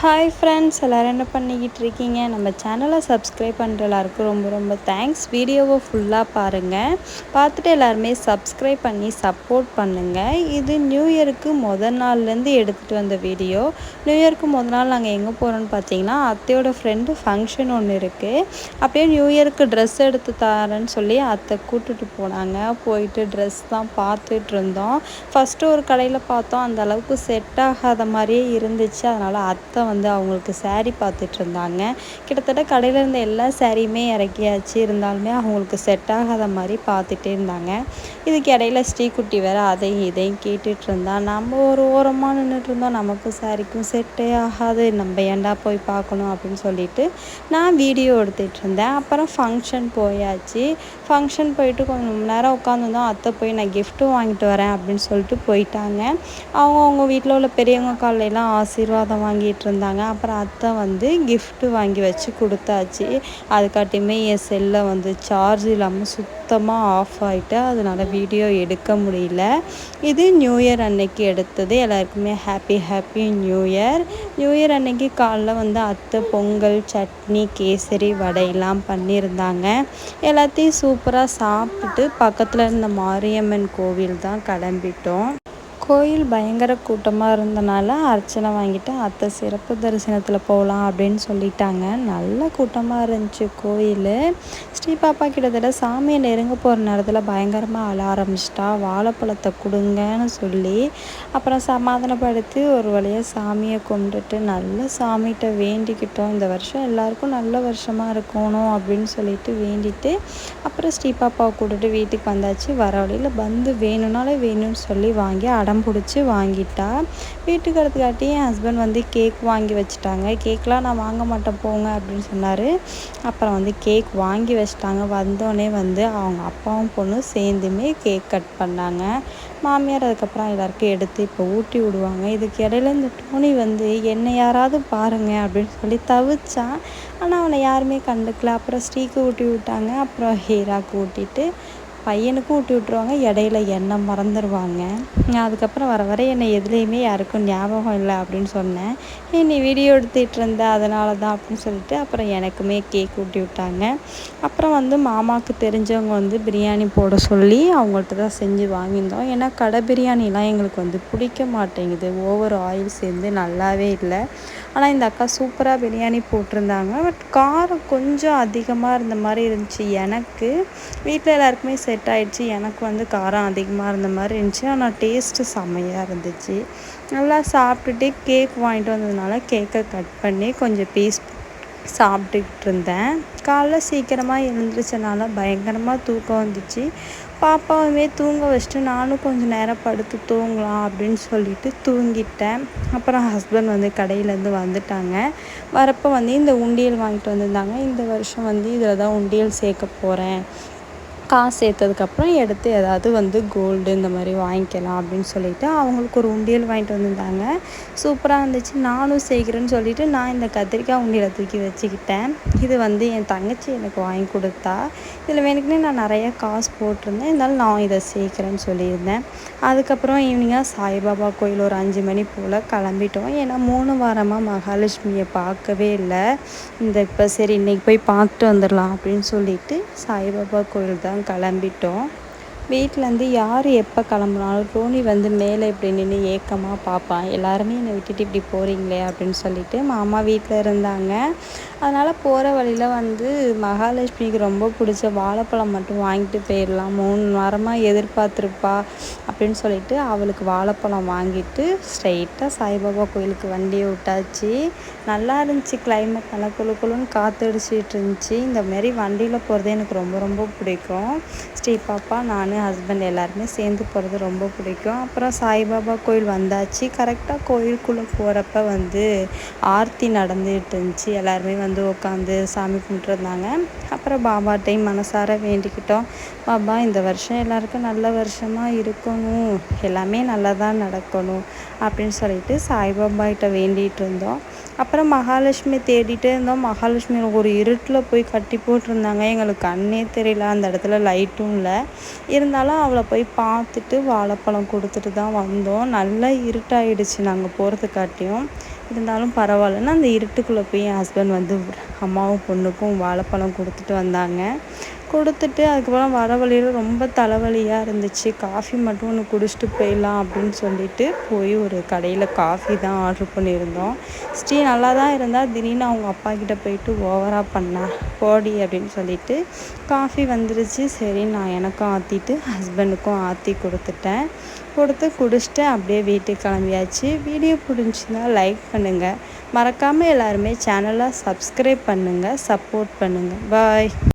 Hi friends எல்லோரும் என்ன பண்ணிக்கிட்டு இருக்கீங்க நம்ம சேனலை சப்ஸ்கிரைப் பண்ணுற எல்லாருக்கும் ரொம்ப ரொம்ப தேங்க்ஸ் வீடியோவை ஃபுல்லாக பாருங்கள் பார்த்துட்டு எல்லாருமே சப்ஸ்கிரைப் பண்ணி சப்போர்ட் பண்ணுங்கள் இது நியூ இயருக்கு முதல் நாள்லேருந்து எடுத்துகிட்டு வந்த வீடியோ. நியூ இயருக்கு முதல் நாள் நாங்கள் எங்கே போகிறோன்னு பார்த்தீங்கன்னா அத்தையோட ஃப்ரெண்டு ஃபங்க்ஷன் ஒன்று இருக்குது அப்படியே நியூ இயருக்கு ட்ரெஸ் எடுத்து தரேன்னு சொல்லி அத்தை கூட்டுட்டு போனாங்க. போயிட்டு ட்ரெஸ் தான் பார்த்துட்டு இருந்தோம். ஃபஸ்ட்டு ஒரு கடையில் பார்த்தோம். அந்த அளவுக்கு செட் ஆகாத மாதிரியே இருந்துச்சு. அதனால் அத்தை வந்து அவங்களுக்கு சேரீ பார்த்துட்டு இருந்தாங்க கிட்டத்தட்ட கடையில் இருந்த எல்லா சேரீயுமே இறக்கியாச்சு. இருந்தாலுமே அவங்களுக்கு செட் ஆகாத மாதிரி பார்த்துட்டே இருந்தாங்க. இதுக்கு இடையில ஸ்ரீகுட்டி வேற அதையும் இதையும் கேட்டுட்டு இருந்தா நம்ம ஒரு ஓரமாக நின்றுட்டு இருந்தோம் நமக்கும் சாரிக்கும் செட்டே ஆகாது. நம்ம ஏண்டா போய் பார்க்கணும்? அப்படின்னு சொல்லிட்டு நான் வீடியோ எடுத்துகிட்டு இருந்தேன் அப்புறம் ஃபங்க்ஷன் போயாச்சு. ஃபங்க்ஷன் போயிட்டு கொஞ்சம் நேரம் உட்காந்துருந்தோம் அத்தை போய் நான் கிஃப்ட்டும் வாங்கிட்டு வரேன். அப்படின்னு சொல்லிட்டு போயிட்டாங்க. அவங்க அவங்க வீட்டில் உள்ள பெரியவங்க காலையெல்லாம் ஆசீர்வாதம் வாங்கிட்டு இருந்தாங்க அப்புறம் அத்தை வந்து கிஃப்ட்டு வாங்கி வச்சு கொடுத்தாச்சு. அதுக்காட்டியுமே என் செல்லை வந்து சார்ஜ் இல்லாமல் சுத்தமாக ஆஃப் ஆகிட்டு அதனால் வீடியோ எடுக்க முடியல. இது நியூ இயர் அன்னைக்கு எடுத்தது. எல்லாருக்குமே happy happy new year new year அன்னைக்கு காலைல வந்து அத்தை பொங்கல் சட்னி கேசரி வடையெல்லாம் பண்ணியிருந்தாங்க. எல்லாத்தையும் சூப்பராக சாப்பிட்டுட்டு பக்கத்தில் இருந்த மாரியம்மன் கோவில் தான் கிளம்பிட்டோம். கோயில் பயங்கர கூட்டமாக இருந்தனால அர்ச்சனை வாங்கிட்டு அத்தை சிறப்பு தரிசனத்தில் போகலாம் அப்படின்னு சொல்லிட்டாங்க. நல்ல கூட்டமாக இருந்துச்சு கோயில். ஸ்ரீ பாப்பா கிட்டத்தட்ட சாமியை நெருங்க போகிற நேரத்தில் பயங்கரமாக அழ ஆரம்பிச்சிட்டா. வாழைப்பழத்தை கொடுங்கன்னு சொல்லி அப்புறம் சமாதானப்படுத்தி ஒரு வழியாக சாமியை கும்பிட்டுட்டு நல்ல சாமிகிட்ட வேண்டிக்கிட்டோம். இந்த வருஷம் எல்லாருக்கும் நல்ல வருஷமாக இருக்கணும் அப்படின்னு சொல்லிட்டு வேண்டிட்டு அப்புறம் ஸ்ரீ பாப்பாவை கூட்டிட்டு வீட்டுக்கு வந்தாச்சு. வர வழியில் வந்து வேணும்னாலே வேணும்னு சொல்லி வாங்கி அடம் அடம் பிடிச்சி வாங்கிட்டா. வீட்டுக்கு எடுத்துக்காட்டி என் ஹஸ்பண்ட் வந்து கேக் வாங்கி வச்சுட்டாங்க. கேக்லாம் நான் வாங்க மாட்டேன் போங்க அப்படின்னு சொன்னார். அப்புறம் வந்து கேக் வாங்கி வச்சிட்டாங்க. வந்தோடனே வந்து அவங்க அப்பாவும் பொண்ணும் சேர்ந்துமே கேக் கட் பண்ணாங்க. மாமியார் அதுக்கப்புறம் எல்லாருக்கும் எடுத்து இப்போ ஊட்டி விடுவாங்க. இதுக்கு இடையில இந்த டோனி வந்து என்னை யாராவது பாருங்க அப்படின்னு சொல்லி தவிச்சான் ஆனால் அவனை யாருமே கண்டுக்கல. அப்புறம் ஸ்ரீக்கு ஊட்டி விட்டாங்க. அப்புறம் ஹீராக்கு ஊட்டிட்டு பையனுக்கும் ஊட்டி விட்ருவாங்க இடையில என்னை மறந்துடுவாங்க நான் அதுக்கப்புறம் வர வர என்னை எதுலேயுமே யாருக்கும் ஞாபகம் இல்லை அப்படின்னு சொன்னேன். ஏ நீ வீடியோ எடுத்துகிட்டு இருந்த அதனால தான் அப்படின்னு சொல்லிட்டு அப்புறம் எனக்குமே கேக் ஊட்டி விட்டாங்க. அப்புறம் வந்து மாமாவுக்கு தெரிஞ்சவங்க வந்து பிரியாணி போட சொல்லி அவங்கள்ட்ட தான் செஞ்சு வாங்கியிருந்தோம். ஏன்னா கடை பிரியாணிலாம் எங்களுக்கு வந்து பிடிக்க மாட்டேங்குது. ஓவர் ஆயில் சேர்ந்து நல்லாவே இல்லை. ஆனால் இந்த அக்கா சூப்பராக பிரியாணி போட்டிருந்தாங்க. பட் காரம் கொஞ்சம் அதிகமாக இருந்த மாதிரி இருந்துச்சு. எனக்கு வீட்டில் எல்லாருக்குமே செட் ஆகிடுச்சு எனக்கு வந்து காரம் அதிகமாக இருந்த மாதிரி இருந்துச்சு. ஆனால் டேஸ்ட்டு செம்மையாக இருந்துச்சு. நல்லா சாப்பிட்டுட்டு கேக் வாங்கிட்டு வந்ததுனால கேக்கை கட் பண்ணி கொஞ்சம் பீஸ் சாப்பிட்டுக்கிட்டு இருந்தேன். காலைல சீக்கிரமாக எழுந்திரிச்சனால பயங்கரமாக தூக்கம் வந்துச்சு. பாப்பாவுமே தூங்க வச்சுட்டு நானும் கொஞ்சம் நேரம் படுத்து தூங்கலாம் அப்படின்னு சொல்லிட்டு தூங்கிட்டேன். அப்புறம் ஹஸ்பண்ட் வந்து கடையிலேருந்து வந்துட்டாங்க. வரப்போ வந்து இந்த உண்டியல் வாங்கிட்டு வந்திருந்தாங்க. இந்த வருஷம் வந்து இதில் தான் உண்டியல் சேர்க்க போகிறேன் காசு சேர்த்ததுக்கப்புறம் எடுத்து ஏதாவது வந்து கோல்டு இந்த மாதிரி வாங்கிக்கலாம் அப்படின்னு சொல்லிட்டு அவங்களுக்கு ஒரு உண்டியல் வாங்கிட்டு வந்திருந்தாங்க. சூப்பராக இருந்துச்சு. நானும் சேர்க்குறேன்னு சொல்லிட்டு நான் இந்த கத்திரிக்காய் உண்டியலை தூக்கி வச்சுக்கிட்டேன். இது வந்து என் தங்கச்சி எனக்கு வாங்கி கொடுத்தா. இதில் வேணுக்குனே நான் நிறைய காசு போட்டிருந்தேன். இருந்தாலும் நான் இதை சேர்க்குறேன்னு சொல்லியிருந்தேன். அதுக்கப்புறம் ஈவினிங்காக சாய்பாபா கோயில் ஒரு அஞ்சு மணி போல் கிளம்பிட்டோம். ஏன்னா மூணு வாரமாக மகாலட்சுமியை பார்க்கவே இல்லை. இந்த இப்போ சரி இன்றைக்கி போய் பார்த்துட்டு வந்துடலாம் அப்படின்னு சொல்லிட்டு சாய்பாபா கோயில் தான் கிளம்பிட்டோம். வீட்டிலேருந்து யார் எப்போ கிளம்புனாலும் டோனி வந்து மேலே இப்படி நின்று ஏக்கமாக பார்ப்பான் எல்லாருமே என்னை விட்டுட்டு இப்படி போகிறீங்களே அப்படின்னு சொல்லிட்டு மாமா வீட்டில் இருந்தாங்க. அதனால் போகிற வழியில் வந்து மகாலட்சுமிக்கு ரொம்ப பிடிச்ச வாழைப்பழம் மட்டும் வாங்கிட்டு போயிடலாம். மூணு வாரமாக எதிர்பார்த்துருப்பா அப்படின்னு சொல்லிட்டு அவளுக்கு வாழைப்பழம் வாங்கிட்டு ஸ்ட்ரைட்டாக சாய்பாபா கோயிலுக்கு வண்டியை விட்டாச்சு. நல்லா இருந்துச்சு கிளைமேட் நல்லா குழு குழுன்னு காற்றடிச்சிட்டு இருந்துச்சு. இந்த மாரி வண்டியில் போகிறது எனக்கு ரொம்ப ரொம்ப பிடிக்கும். ஸ்ரீ பாப்பா நான் ஹஸ்பண்ட் எல்லாருமே சேர்ந்து போகிறது ரொம்ப பிடிக்கும். அப்புறம் சாய்பாபா கோயில் வந்தாச்சு. கரெக்டாக கோயிலுக்குள்ளே போகிறப்ப வந்து ஆர்த்தி நடந்துகிட்டு இருந்துச்சு. எல்லாருமே வந்து உட்காந்து சாமி கும்பிட்டுருந்தாங்க. அப்புறம் பாபாட்டையும் மனசார வேண்டிக்கிட்டோம். பாபா இந்த வருஷம் எல்லாருக்கும் நல்ல வருஷமாக இருக்கணும். எல்லாமே நல்லதாக நடக்கணும் அப்படின்னு சொல்லிட்டு சாய்பாபாகிட்ட வேண்டிகிட்டு இருந்தோம் அப்புறம் மகாலட்சுமி தேடிட்டே இருந்தோம். மகாலட்சுமி ஒரு இருட்டில் போய் கட்டி போட்டிருந்தாங்க. எங்களுக்கு கண்ணே தெரியல. அந்த இடத்துல லைட்டும் இல்லை. இருந்தாலும் அவளை போய் பார்த்துட்டு வாழைப்பழம் கொடுத்துட்டு தான் வந்தோம். நல்லா இருட்டாயிடுச்சு நாங்கள் போகிறதுக்காட்டியும். இருந்தாலும் பரவாயில்லன்னு அந்த இருட்டுக்குள்ளே போய் என் ஹஸ்பண்ட் வந்து அம்மாவும் பொண்ணுக்கும் வாழைப்பழம் கொடுத்துட்டு வந்தாங்க. கொடுத்துட்டு அதுக்கப்புறம் வர வழியில் ரொம்ப தலைவலியாக இருந்துச்சு. காஃபி மட்டும் ஒன்று குடிச்சிட்டு போயிடலாம் அப்படின்னு சொல்லிட்டு போய் ஒரு கடையில் காஃபி தான் ஆர்டர் பண்ணியிருந்தோம். ஸ்ரீ நல்லா தான் இருந்தால் திடீர்னு அவங்க அப்பா கிட்டே போயிட்டு ஓவராக பண்ணா போடி அப்படின்னு சொல்லிட்டு காஃபி வந்துருச்சு. சரி நான் எனக்கும் ஆற்றிட்டு ஹஸ்பண்டுக்கும் ஆற்றி கொடுத்துட்டேன். கொடுத்து குடிச்சிட்டு அப்படியே வீட்டுக்கு கிளம்பியாச்சு. வீடியோ பிடிச்சிருந்தா லைக் பண்ணுங்கள் மறக்காமல் எல்லாருமே சேனலை சப்ஸ்கிரைப் பண்ணுங்கள் சப்போர்ட் பண்ணுங்கள் பாய்